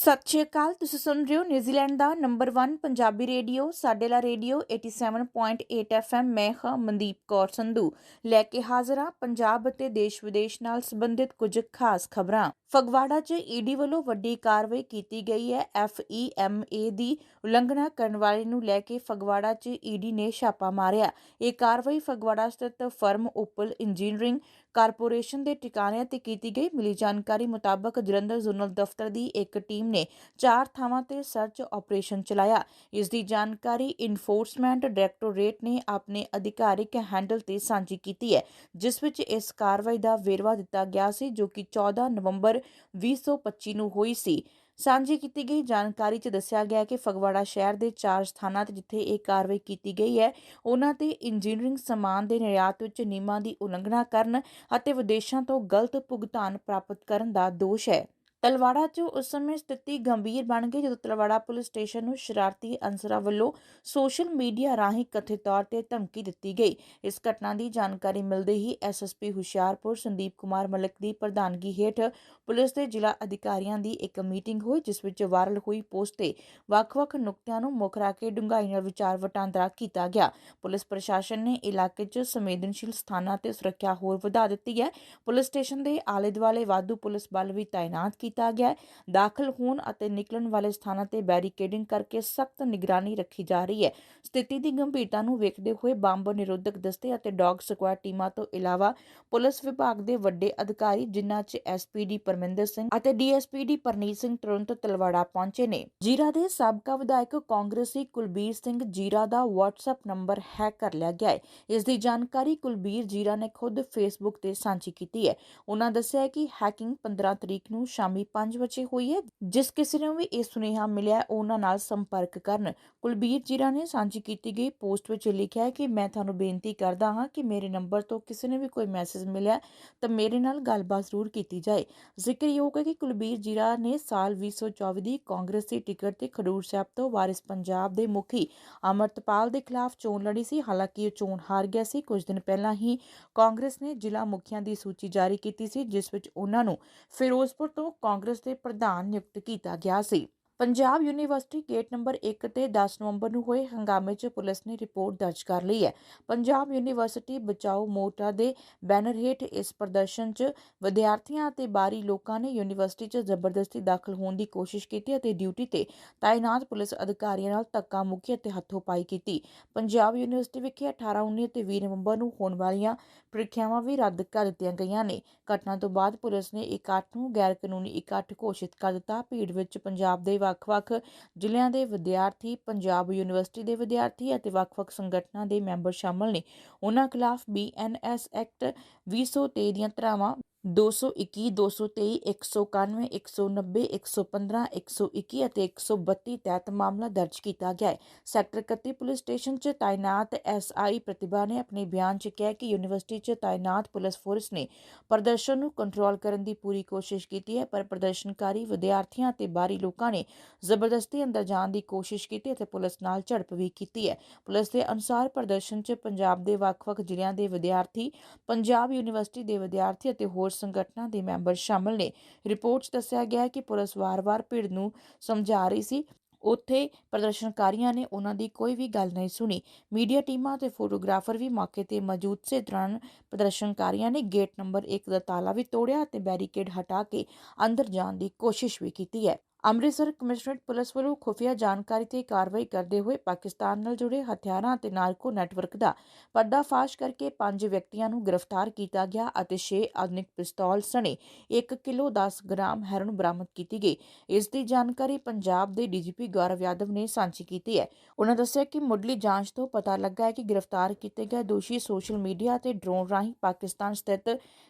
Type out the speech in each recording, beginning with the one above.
ਸਤਿ ਸ਼੍ਰੀ ਅਕਾਲ। ਤੁਸੀਂ ਸੁਣ ਰਹੇ ਹੋ ਨਿਊਜ਼ੀਲੈਂਡ ਦਾ ਨੰਬਰ 1 ਪੰਜਾਬੀ ਰੇਡੀਓ। ਸਾਡੇਲਾ ਰੇਡੀਓ 87.8 FM ਮੈਂ ਹਾਂ ਮਨਦੀਪ ਕੌਰ ਸੰਧੂ। ਲੈ ਕੇ ਹਾਜ਼ਰ ਹਾਂ ਪੰਜਾਬ ਅਤੇ ਦੇਸ਼ ਵਿਦੇਸ਼ ਨਾਲ ਸੰਬੰਧਿਤ ਕੁਝ ਖਾਸ ਖਬਰਾਂ। ਫਗਵਾੜਾ 'ਚ ਈਡੀ ਵੱਲੋਂ ਵੱਡੀ ਕਾਰਵਾਈ ਕੀਤੀ ਗਈ ਹੈ। FEMA ਦੀ ਉਲੰਘਣਾ ਕਰਨ ਵਾਲੇ ਨੂੰ ਲੈ ਕੇ ਫਗਵਾੜਾ 'ਚ ਈਡੀ ਨੇ ਛਾਪਾ ਮਾਰਿਆ। ਇਹ ਕਾਰਵਾਈ ਫਗਵਾੜਾ ਸਥਿਤ ਫਰਮ ਉਪਲ ਇੰਜੀਨੀਅਰਿੰਗ ਕਾਰਪੋਰੇਸ਼ਨ ਦੇ ਟਿਕਾਣਿਆਂ ਤੇ ਕੀਤੀ ਗਈ। ਮਿਲੀ ਜਾਣਕਾਰੀ ਮੁਤਾਬਕ ਜਲੰਧਰ ਜ਼ੋਨਲ ਦਫ਼ਤਰ ਦੀ ਇੱਕ ਟੀਮ ਨੇ ਚਾਰ ਥਾਵਾਂ ਤੇ ਸਰਚ ਆਪਰੇਸ਼ਨ ਚਲਾਇਆ। ਇਸ ਦੀ ਜਾਣਕਾਰੀ ਇਨਫੋਰਸਮੈਂਟ ਡਾਇਰੈਕਟੋਰੇਟ ਨੇ ਆਪਣੇ ਅਧਿਕਾਰਿਕ ਹੈਂਡਲ ਤੇ ਸਾਂਝੀ ਕੀਤੀ ਹੈ, ਜਿਸ ਵਿੱਚ ਇਸ ਕਾਰਵਾਈ ਦਾ ਵੇਰਵਾ ਦਿੱਤਾ ਗਿਆ ਸੀ, ਜੋ ਕਿ 14 ਨਵੰਬਰ 2025 ਨੂੰ ਹੋਈ ਸੀ। ਸਾਂਝੀ ਕੀਤੀ ਗਈ ਜਾਣਕਾਰੀ 'ਚ ਦੱਸਿਆ ਗਿਆ ਕਿ ਫਗਵਾੜਾ ਸ਼ਹਿਰ ਦੇ ਚਾਰ ਸਥਾਨਾਂ ਤੇ ਜਿੱਥੇ ਇਹ ਕਾਰਵਾਈ ਕੀਤੀ ਗਈ ਹੈ, ਉਹਨਾਂ ਤੇ ਇੰਜੀਨੀਅਰਿੰਗ ਸਮਾਨ ਦੇ ਨਿਰਯਾਤ ਵਿੱਚ ਨਿਯਮਾਂ ਦੀ ਉਲੰਘਣਾ ਕਰਨ ਅਤੇ ਵਿਦੇਸ਼ਾਂ ਤੋਂ ਗਲਤ ਭੁਗਤਾਨ ਪ੍ਰਾਪਤ ਕਰਨ ਦਾ ਦੋਸ਼ ਹੈ। ਤਲਵਾੜਾ 'ਚ ਉਸ ਸਮੇਂ ਸਥਿਤੀ ਗੰਭੀਰ ਬਣ ਗਈ ਜਦੋਂ ਤਲਵਾੜਾ ਪੁਲਿਸ ਸਟੇਸ਼ਨ ਨੂੰ ਸ਼ਰਾਰਤੀ ਅਨਸਰਾਂ ਵੱਲੋਂ ਸੋਸ਼ਲ ਮੀਡੀਆ ਰਾਹੀਂ ਕਥਿਤ ਤੌਰ ਤੇ ਧਮਕੀ ਦਿੱਤੀ ਗਈ। ਇਸ ਘਟਨਾ ਦੀ ਜਾਣਕਾਰੀ ਮਿਲਦੇ ਹੀ ਐਸਐਸਪੀ ਹੁਸ਼ਿਆਰਪੁਰ ਸੰਦੀਪ ਕੁਮਾਰ ਮਲਕ ਦੀ ਪ੍ਰਧਾਨਗੀ ਹੇਠ ਪੁਲਿਸ ਦੇ ਜ਼ਿਲ੍ਹਾ ਅਧਿਕਾਰੀਆਂ ਦੀ ਇੱਕ ਮੀਟਿੰਗ ਹੋਈ, ਜਿਸ ਵਿੱਚ ਵਾਇਰਲ ਹੋਈ ਪੋਸਟ ਤੇ ਵੱਖ-ਵੱਖ ਨੁਕਤਿਆਂ ਨੂੰ ਮੁੱਖ ਰੱਖ ਕੇ ਡੂੰਘਾਈ ਨਾਲ ਵਿਚਾਰ ਵਟਾਂਦਰਾ ਕੀਤਾ ਗਿਆ। ਪੁਲਿਸ ਪ੍ਰਸ਼ਾਸਨ ਨੇ ਇਲਾਕੇ 'ਚ ਸੰਵੇਦਨਸ਼ੀਲ ਸਥਾਨਾਂ ਤੇ ਸੁਰੱਖਿਆ ਹੋਰ ਵਧਾ ਦਿੱਤੀ ਹੈ। ਪੁਲਿਸ ਸਟੇਸ਼ਨ ਦੇ ਆਲੇ-ਦੁਆਲੇ ਵਾਧੂ ਪੁਲਿਸ ਬਲ ਵੀ ਤਾਇਨਾਤ ਕੀਤਾ ਗਿਆ ਦਾਖਲ ਹੋਣ ਅਤੇ ਨਿਕਲਣ ਵਾਲੇ ਸਥਾਨਾਂ ਤੇ ਬੈਰੀਕੇਡਿੰਗ ਕਰਕੇ ਸਖਤ ਨਿਗਰਾਨੀ ਰੱਖੀ ਜਾ ਰਹੀ ਹੈ। ਸਥਿਤੀ ਦੀ ਗੰਭੀਰਤਾ ਨੂੰ ਵੇਖਦੇ ਹੋਏ ਬੰਬ ਨਿਰੋਧਕ ਦਸਤੇ ਅਤੇ ਡੌਗ ਸਕੁਐਡ ਟੀਮਾਂ ਤੋਂ ਇਲਾਵਾ ਪੁਲਿਸ ਵਿਭਾਗ ਦੇ ਵੱਡੇ ਅਧਿਕਾਰੀ, ਜਿਨ੍ਹਾਂ 'ਚ ਐਸਪੀਡੀ ਪਰਮਿੰਦਰ ਸਿੰਘ ਅਤੇ ਡੀਐਸਪੀਡੀ ਪਰਨੀਤ ਸਿੰਘ ਤੁਰੰਤ ਤਲਵਾੜਾ ਪਹੁੰਚੇ ਨੇ। ਜੀਰਾ ਦੇ ਸਾਬਕਾ ਵਿਧਾਇਕ ਕਾਂਗਰਸੀ ਕੁਲਬੀਰ ਸਿੰਘ ਜੀਰਾ ਦਾ WhatsApp ਨੰਬਰ ਹੈਕ ਕਰ ਲਿਆ ਗਿਆ ਹੈ। ਇਸ ਦੀ ਜਾਣਕਾਰੀ ਕੁਲਬੀਰ ਜੀਰਾ ਨੇ ਖੁਦ ਫੇਸਬੁੱਕ ਤੇ ਸਾਂਝੀ ਕੀਤੀ ਹੈ। ਉਹਨਾਂ ਦੱਸਿਆ ਕਿ ਹੈਕਿੰਗ 15 ਤਰੀਕ ਨੂੰ ਸ਼ਾਮੀ 5 ਵਜੇ ਹੋਈ ਹੈ, ਜਿਸ ਕਿਸੇ ਨੂੰ ਵੀ ਇਹ ਸੁਨੇਹਾ ਮਿਲਿਆ ਉਹਨਾਂ ਨਾਲ ਸੰਪਰਕ ਕਰਨ। ਕੁਲਬੀਰ ਜੀਰਾ ਨੇ ਸਾਂਝੀ ਕੀਤੀ ਗਈ ਪੋਸਟ ਵਿੱਚ ਲਿਖਿਆ ਹੈ ਕਿ ਮੈਂ ਤੁਹਾਨੂੰ ਬੇਨਤੀ ਕਰਦਾ ਹਾਂ ਕਿ ਮੇਰੇ ਨੰਬਰ ਤੋਂ ਕਿਸੇ ਨੇ ਵੀ ਕੋਈ ਮੈਸੇਜ ਮਿਲਿਆ ਤਾਂ ਮੇਰੇ ਨਾਲ ਗੱਲਬਾਤ ਜ਼ਰੂਰ ਕੀਤੀ ਜਾਏ। ਜ਼ਿਕਰਯੋਗ ਹੈ ਕਿ ਕੁਲਬੀਰ ਜੀਰਾ ਨੇ ਸਾਲ 2024 ਦੀ ਕਾਂਗਰਸੀ ਟਿਕਟ ਤੇ ਖਡੂਰ ਸਾਹਿਬ ਤੋਂ ਵਾਰਿਸ ਪੰਜਾਬ ਦੇ ਮੁਖੀ ਅਮਰਤਪਾਲ ਦੇ ਖਿਲਾਫ ਚੋਣ ਲੜੀ ਸੀ। ਹਾਲਾਂਕਿ ਇਹ ਚੋਣ ਹਾਰ ਗਿਆ ਸੀ। ਕੁਝ ਦਿਨ ਪਹਿਲਾਂ ਹੀ ਕਾਂਗਰਸ ਨੇ ਜ਼ਿਲ੍ਹਾ ਮੁਖੀਆਂ ਦੀ ਸੂਚੀ ਜਾਰੀ ਕੀਤੀ ਸੀ, ਜਿਸ ਵਿੱਚ ਉਹਨਾਂ ਨੂੰ ਫਿਰੋਜ਼ਪੁਰ ਤੋਂ ਕਾਂਗਰਸ ਦੇ ਪ੍ਰਧਾਨ ਨਿਯੁਕਤ ਕੀਤਾ ਗਿਆ ਸੀ। ਪੰਜਾਬ ਯੂਨੀਵਰਸਿਟੀ ਗੇਟ ਨੰਬਰ 1 ਤੇ 10 ਨਵੰਬਰ ਨੂੰ ਹੋਏ ਹੰਗਾਮੇ 'ਚ ਪੁਲਿਸ ਨੇ ਰਿਪੋਰਟ ਦਰਜ ਕਰ ਲਈ ਹੈ। ਪੰਜਾਬ ਯੂਨੀਵਰਸਿਟੀ ਬਚਾਓ ਮੋਰਚਾ ਦੇ ਬੈਨਰ ਹੇਠ ਇਸ ਪ੍ਰਦਰਸ਼ਨ 'ਚ ਵਿਦਿਆਰਥੀਆਂ ਅਤੇ ਬਾਹਰੀ ਲੋਕਾਂ ਨੇ ਯੂਨੀਵਰਸਿਟੀ 'ਚ ਜ਼ਬਰਦਸਤੀ ਦਾਖਲ ਹੋਣ ਦੀ ਕੋਸ਼ਿਸ਼ ਕੀਤੀ ਅਤੇ ਡਿਊਟੀ ਤੇ ਤਾਇਨਾਤ ਪੁਲਿਸ ਅਧਿਕਾਰੀਆਂ ਨਾਲ ਧੱਕਾ ਮੁੱਕੀ ਅਤੇ ਹੱਥੋਂ-ਪਾਈ ਕੀਤੀ। ਪੰਜਾਬ ਯੂਨੀਵਰਸਿਟੀ ਵਿਖੇ 18 19 ਅਤੇ 20 ਨਵੰਬਰ ਨੂੰ ਹੋਣ ਵਾਲੀਆਂ ਪ੍ਰੀਖਿਆਵਾਂ ਵੀ ਰੱਦ ਕਰ ਦਿੱਤੀਆਂ ਗਈਆਂ ਨੇ। ਘਟਨਾ ਤੋਂ ਬਾਅਦ ਪੁਲਿਸ ਨੇ ਇਕੱਠ ਨੂੰ ਗੈਰ ਕਾਨੂੰਨੀ ਇਕੱਠ ਘੋਸ਼ਿਤ ਕਰ ਦਿੱਤਾ। ਭੀੜ ਵਿੱਚ ਪੰਜਾਬ ਦੇ ਵੱਖ-ਵੱਖ ਜ਼ਿਲ੍ਹਿਆਂ ਦੇ ਵਿਦਿਆਰਥੀ, ਪੰਜਾਬ ਯੂਨੀਵਰਸਿਟੀ ਦੇ ਵਿਦਿਆਰਥੀ ਅਤੇ ਵੱਖ-ਵੱਖ ਸੰਗਠਨਾਂ ਦੇ ਮੈਂਬਰ ਸ਼ਾਮਲ ਨੇ। ਉਹਨਾਂ ਖਿਲਾਫ ਬੀਐਨਐਸ ਐਕਟ 2023 ਦੀਆਂ ਧਾਰਾਵਾਂ ਦੋ ਸੌ ਇੱਕੀ, ਦੋ ਸੌ ਤੇਈ, ਇੱਕ ਸੌ ਇਕਾਨਵੇਂ, ਇੱਕ ਸੌ ਨੱਬੇ, ਇੱਕ ਸੌ ਪੰਦਰਾਂ, ਇੱਕ ਸੌ ਇੱਕੀ ਅਤੇ 132 ਤਹਿਤ ਮਾਮਲਾ ਦਰਜ ਕੀਤਾ ਗਿਆ ਹੈ। ਸੈਕਟਰ 31 ਪੁਲਿਸ ਸਟੇਸ਼ਨ 'ਚ ਤਾਇਨਾਤ ਐਸਆਈ ਪ੍ਰਤਿਭਾ ਨੇ ਆਪਣੇ ਬਿਆਨ 'ਚ ਕਿਹਾ ਕਿ ਯੂਨੀਵਰਸਿਟੀ 'ਚ ਤਾਇਨਾਤ ਪੁਲਿਸ ਫੋਰਸ ਨੇ ਪ੍ਰਦਰਸ਼ਨ ਨੂੰ ਕੰਟਰੋਲ ਕਰਨ ਦੀ ਪੂਰੀ ਕੋਸ਼ਿਸ਼ ਕੀਤੀ ਹੈ, ਪਰ ਪ੍ਰਦਰਸ਼ਨਕਾਰੀ ਵਿਦਿਆਰਥੀਆਂ ਅਤੇ ਬਾਹਰੀ ਲੋਕਾਂ ਨੇ ਜ਼ਬਰਦਸਤੀ ਅੰਦਰ ਜਾਣ ਦੀ ਕੋਸ਼ਿਸ਼ ਕੀਤੀ ਅਤੇ ਪੁਲਿਸ ਨਾਲ ਝੜਪ ਵੀ ਕੀਤੀ ਹੈ। ਪੁਲਿਸ ਦੇ ਅਨੁਸਾਰ ਪ੍ਰਦਰਸ਼ਨ 'ਚ ਪੰਜਾਬ ਦੇ ਵੱਖ-ਵੱਖ ਜ਼ਿਲ੍ਹਿਆਂ ਦੇ ਵਿਦਿਆਰਥੀ, ਪੰਜਾਬ ਯੂਨੀਵਰਸਿਟੀ ਦੇ ਵਿਦਿਆਰਥੀ ਅਤੇ ਹੋਰ ਸੰਗਠਨਾਂ ਦੇ ਮੈਂਬਰ ਸ਼ਾਮਲ ਨੇ। ਰਿਪੋਰਟ 'ਚ ਦੱਸਿਆ ਗਿਆ ਹੈ ਕਿ ਪੁਲਿਸ ਵਾਰ-ਵਾਰ ਭੀੜ ਨੂੰ ਸਮਝਾ ਰਹੀ ਸੀ। ਉੱਥੇ ਪ੍ਰਦਰਸ਼ਨਕਾਰੀਆਂ ਨੇ ਉਹਨਾਂ ਦੀ ਕੋਈ ਵੀ ਗੱਲ ਨਹੀਂ ਸੁਣੀ। ਮੀਡੀਆ ਟੀਮਾਂ ਤੇ ਫੋਟੋਗ੍ਰਾਫਰ ਵੀ ਮੌਕੇ ਤੇ ਮੌਜੂਦ ਸੇ। ਦੌਰਾਨ ਪ੍ਰਦਰਸ਼ਨਕਾਰੀਆਂ ਨੇ ਗੇਟ ਨੰਬਰ 1 ਦਾ ਤਾਲਾ ਵੀ ਤੋੜਿਆ ਅਤੇ ਬੈਰੀਕੇਡ ਹਟਾ ਕੇ ਅੰਦਰ ਜਾਣ ਦੀ ਕੋਸ਼ਿਸ਼ ਵੀ ਕੀਤੀ ਹੈ। ਅੰਮ੍ਰਿਤਸਰ ਕਮਿਸ਼ਨਰੇਟ ਪੁਲਿਸ ਵੱਲੋਂ ਖੁਫੀਆ ਜਾਣਕਾਰੀ ਤੇ ਕਾਰਵਾਈ ਕਰਦੇ ਹੋਏ ਪਾਕਿਸਤਾਨ ਨਾਲ ਜੁੜੇ ਹਥਿਆਰਾਂ ਅਤੇ ਨਾਰਕੋ ਨੈਟਵਰਕ ਦਾ ਪਰਦਾਫਾਸ਼ ਕਰਕੇ ਪੰਜ ਵਿਅਕਤੀਆਂ ਨੂੰ ਗ੍ਰਿਫਤਾਰ ਕੀਤਾ ਗਿਆ ਅਤੇ 6 ਆਧੁਨਿਕ ਪਿਸਤੌਲ ਸਣੇ 1 ਕਿਲੋ 10 ਗ੍ਰਾਮ ਹੈਰੋਨ ਬਰਾਮਦ ਕੀਤੀ ਗਈ। ਇਸ ਦੀ ਜਾਣਕਾਰੀ ਪੰਜਾਬ ਦੇ ਡੀਜੀਪੀ ਗੌਰਵ ਯਾਦਵ ਨੇ ਸਾਂਝੀ ਕੀਤੀ ਹੈ। ਉਹਨਾਂ ਦੱਸਿਆ ਕਿ ਮੁੱਢਲੀ ਜਾਂਚ ਤੋਂ ਪਤਾ ਲੱਗਾ ਹੈ ਕਿ ਗ੍ਰਿਫਤਾਰ ਕੀਤੇ ਗਏ ਦੋਸ਼ੀ ਸੋਸ਼ਲ ਮੀਡੀਆ ਤੇ ਡਰੋਨ ਰਾਹੀਂ ਪਾਕਿਸਤਾਨ ਸਥਿਤ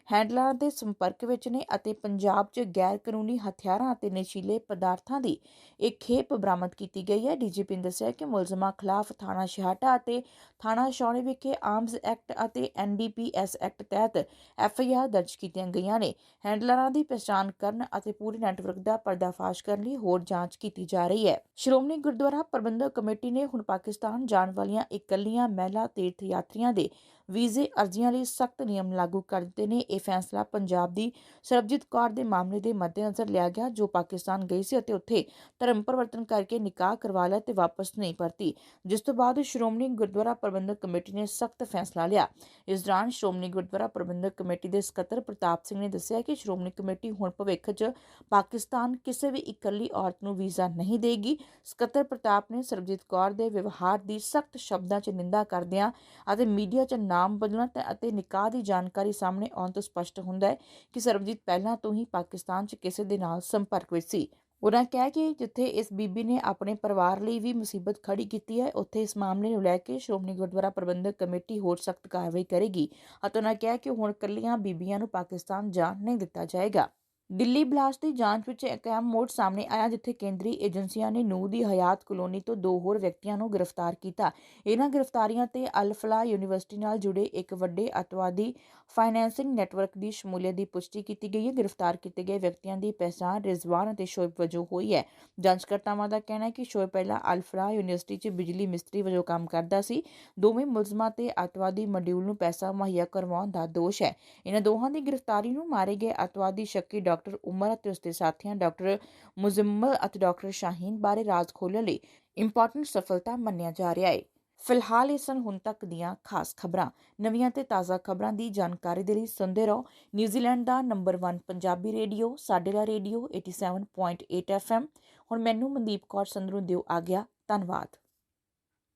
ਹੈਂਡਲਰਾਂ ਦੇ ਸੰਪਰਕ ਵਿੱਚ ਨੇ ਅਤੇ ਪੰਜਾਬ 'ਚ ਗੈਰ ਕਾਨੂੰਨੀ ਹਥਿਆਰਾਂ ਅਤੇ ਨਸ਼ੀਲੇ ਪਦਾਰਥਾਂ ਦੀ ਇੱਕ ਖੇਪ ਬਰਾਮਦ ਕੀਤੀ ਗਈ ਹੈ। ਡੀਜੀਪੀ ਨੇ ਦੱਸਿਆ ਕਿ ਮੁਲਜ਼ਮਾਂ ਖਿਲਾਫ ਥਾਣਾ ਸ਼ਿਹਾਟਾ ਅਤੇ ਥਾਣਾ ਸ਼ੌਣੀ ਵਿਖੇ ਆਰਮਸ ਐਕਟ ਅਤੇ ਐਨਡੀਪੀਐਸ ਐਕਟ ਤਹਿਤ ਐਫਆਈਆਰ ਦਰਜ ਕੀਤੀਆਂ ਗਈਆਂ ਨੇ। ਹੈਂਡਲਰਾਂ ਦੀ ਪਛਾਣ ਕਰਨ ਅਤੇ ਪੂਰੇ ਨੈਟਵਰਕ ਦਾ ਪਰਦਾਫਾਸ਼ ਕਰਨ ਲਈ ਹੋਰ ਜਾਂਚ ਕੀਤੀ ਜਾ ਰਹੀ ਹੈ। ਸ਼੍ਰੋਮਣੀ ਗੁਰਦੁਆਰਾ ਪ੍ਰਬੰਧਕ ਕਮੇਟੀ ਨੇ ਹੁਣ ਪਾਕਿਸਤਾਨ ਜਾਣ ਵਾਲੀਆਂ ਇਕੱਲੀਆਂ ਮਹਿਲਾ ਤੀਰਥ ਯਾਤਰੀਆਂ ਦੇ ਵੀਜ਼ੇ ਅਰਜ਼ੀਆਂ ਲਈ ਸਖਤ ਨਿਯਮ ਲਾਗੂ ਕਰ ਦਿੱਤੇ ਨੇ। ਇਹ ਫੈਸਲਾ ਪੰਜਾਬ ਦੀ ਸਰਬਜੀਤ ਕੌਰ ਦੇ ਮਾਮਲੇ ਦੇ ਮੱਦੇਨਜ਼ਰ ਲਿਆ ਗਿਆ, ਜੋ ਪਾਕਿਸਤਾਨ ਗਈ ਸੀ ਅਤੇ ਉੱਥੇ ਧਰਮ ਪਰਿਵਰਤਨ ਕਰਕੇ ਨਿਕਾਹ ਕਰਵਾ ਲਿਆ ਤੇ ਵਾਪਸ ਨਹੀਂ ਪਰਤੀ। ਜਿਸ ਤੋਂ ਬਾਅਦ ਸ਼੍ਰੋਮਣੀ ਗੁਰਦੁਆਰਾ ਪ੍ਰਬੰਧਕ ਕਮੇਟੀ ਨੇ ਸਖਤ ਫੈਸਲਾ ਲਿਆ। ਇਸ ਦੌਰਾਨ ਸ਼੍ਰੋਮਣੀ ਗੁਰਦੁਆਰਾ ਪ੍ਰਬੰਧਕ ਕਮੇਟੀ ਦੇ ਸਕੱਤਰ ਪ੍ਰਤਾਪ ਸਿੰਘ ਨੇ ਦੱਸਿਆ ਕਿ ਸ਼੍ਰੋਮਣੀ ਕਮੇਟੀ ਹੁਣ ਭਵਿੱਖ 'ਚ ਪਾਕਿਸਤਾਨ ਕਿਸੇ ਵੀ ਇਕੱਲੀ ਔਰਤ ਨੂੰ ਵੀਜ਼ਾ ਨਹੀਂ ਦੇਗੀ। ਸਕੱਤਰ ਪ੍ਰਤਾਪ ਨੇ ਸਰਬਜੀਤ ਕੌਰ ਦੇ ਵਿਵਹਾਰ ਦੀ ਸਖਤ ਸ਼ਬਦਾਂ 'ਚ ਨਿੰਦਾ ਕਰਦਿਆਂ ਅਤੇ ਮੀਡੀਆ 'ਚ ਨਾ ਨਾਮ ਬਦਲਣ ਅਤੇ ਨਿਕਾਹ ਦੀ ਜਾਣਕਾਰੀ ਸਾਹਮਣੇ ਆਉਣ ਤੋਂ ਸਪਸ਼ਟ ਹੁੰਦਾ ਹੈ ਕਿ ਸਰਬਜੀਤ ਪਹਿਲਾਂ ਤੋਂ ਹੀ ਪਾਕਿਸਤਾਨ 'ਚ ਕਿਸੇ ਦੇ ਨਾਲ ਸੰਪਰਕ ਵਿੱਚ ਸੀ। ਉਹਨਾਂ ਕਿਹਾ ਕਿ ਜਿੱਥੇ ਇਸ ਬੀਬੀ ਨੇ ਆਪਣੇ ਪਰਿਵਾਰ ਲਈ ਵੀ ਮੁਸੀਬਤ ਖੜੀ ਕੀਤੀ ਹੈ, ਉੱਥੇ ਇਸ ਮਾਮਲੇ ਨੂੰ ਲੈ ਕੇ ਸ਼੍ਰੋਮਣੀ ਗੁਰਦੁਆਰਾ ਪ੍ਰਬੰਧਕ ਕਮੇਟੀ ਹੋਰ ਸਖਤ ਕਾਰਵਾਈ ਕਰੇਗੀ ਅਤੇ ਉਹਨਾਂ ਕਿਹਾ ਕਿ ਹੁਣ ਕੱਲੀਆਂ ਬੀਬੀਆਂ ਨੂੰ ਪਾਕਿਸਤਾਨ ਜਾਣ ਨਹੀਂ ਦਿੱਤਾ ਜਾਏਗਾ। ਦਿੱਲੀ ਬਲਾਸਟ ਦੀ ਜਾਂਚ ਵਿੱਚ ਇੱਕ ਅਹਿਮ ਮੋੜ ਸਾਹਮਣੇ ਆਇਆ, ਜਿੱਥੇ ਕੇਂਦਰੀ ਏਜੰਸੀਆਂ ਨੇ ਨੂਹ ਦੀ ਹਯਾਤ ਕਲੋਨੀ ਤੋਂ ਦੋ ਹੋਰ ਵਿਅਕਤੀਆਂ ਨੂੰ ਗ੍ਰਿਫਤਾਰ ਕੀਤਾ। ਇਹਨਾਂ ਗ੍ਰਿਫਤਾਰੀਆਂ ਤੇ ਅਲਫਲਾ ਯੂਨੀਵਰਸਿਟੀ ਨਾਲ ਜੁੜੇ ਇੱਕ ਵੱਡੇ ਅਤਵਾਦੀ ਫਾਈਨੈਂਸਿੰਗ ਨੈਟਵਰਕ ਦੀ ਸ਼ਮੂਲੀਅਤ ਦੀ ਪੁਸ਼ਟੀ ਕੀਤੀ ਗਈ ਹੈ। ਗ੍ਰਿਫਤਾਰ ਕੀਤੇ ਗਏ ਵਿਅਕਤੀਆਂ ਦੀ ਪਛਾਣ ਰਿਜ਼ਵਾਨ ਅਤੇ ਸ਼ੋਇਬ ਵਜੋਂ ਹੋਈ ਹੈ। ਜਾਂਚਕਰਤਾਵਾਂ ਦਾ ਕਹਿਣਾ ਹੈ ਕਿ ਸ਼ੋਇਬ ਪਹਿਲਾਂ ਅਲਫਲਾ ਯੂਨੀਵਰਸਿਟੀ 'ਚ ਬਿਜਲੀ ਮਿਸਤਰੀ ਵਜੋਂ ਕੰਮ ਕਰਦਾ ਸੀ। ਦੋਵੇਂ ਮੁਲਜ਼ਮਾਂ ਤੇ ਅਤਵਾਦੀ ਮੋਡਿਊਲ ਨੂੰ ਪੈਸਾ ਮੁਹੱਈਆ ਕਰਵਾਉਣ ਦਾ ਦੋਸ਼ ਹੈ। ਇਹਨਾਂ ਦੋਹਾਂ ਦੀ ਗ੍ਰਿਫਤਾਰੀ ਨੂੰ ਮਾਰੇ ਗਏ ਅਤਵਾਦੀ ਸ਼ੱਕੀ ਡਾਕਟਰ ਉਮਰ ਅਤੇ ਉਸਦੇ ਸਾਥੀਆਂ, ਡਾਕਟਰ ਮੁਜ਼ੰਮਲ ਅਤੇ ਡਾਕਟਰ ਸ਼ਾਹੀਨ ਬਾਰੇ ਰਾਜ਼ ਖੋਲ੍ਹਣ ਲਈ ਇੰਪੋਰਟੈਂਟ ਸਫਲਤਾ ਮੰਨਿਆ ਜਾ ਰਿਹਾ ਹੈ। ਫਿਲਹਾਲ ਇਹ ਸਨ ਹੁਣ ਤੱਕ ਦੀਆਂ ਖਾਸ ਖਬਰਾਂ। ਨਵੀਆਂ ਤੇ ਤਾਜ਼ਾ ਖਬਰਾਂ ਦੀ ਜਾਣਕਾਰੀ ਦੇ ਲਈ ਸੁਣਦੇ ਰਹੋ। ਨਿਊਜ਼ੀਲੈਂਡ ਦਾ ਨੰਬਰ 1 ਪੰਜਾਬੀ ਰੇਡੀਓ, ਸਾਡੇ ਦਾ ਰੇਡੀਓ 87.8 FM ਹੁਣ ਮੈਨੂੰ ਮਨਦੀਪ ਕੌਰ ਸੰਧਰੂ ਦਿਓ ਆ ਗਿਆ ਧੰਨਵਾਦ।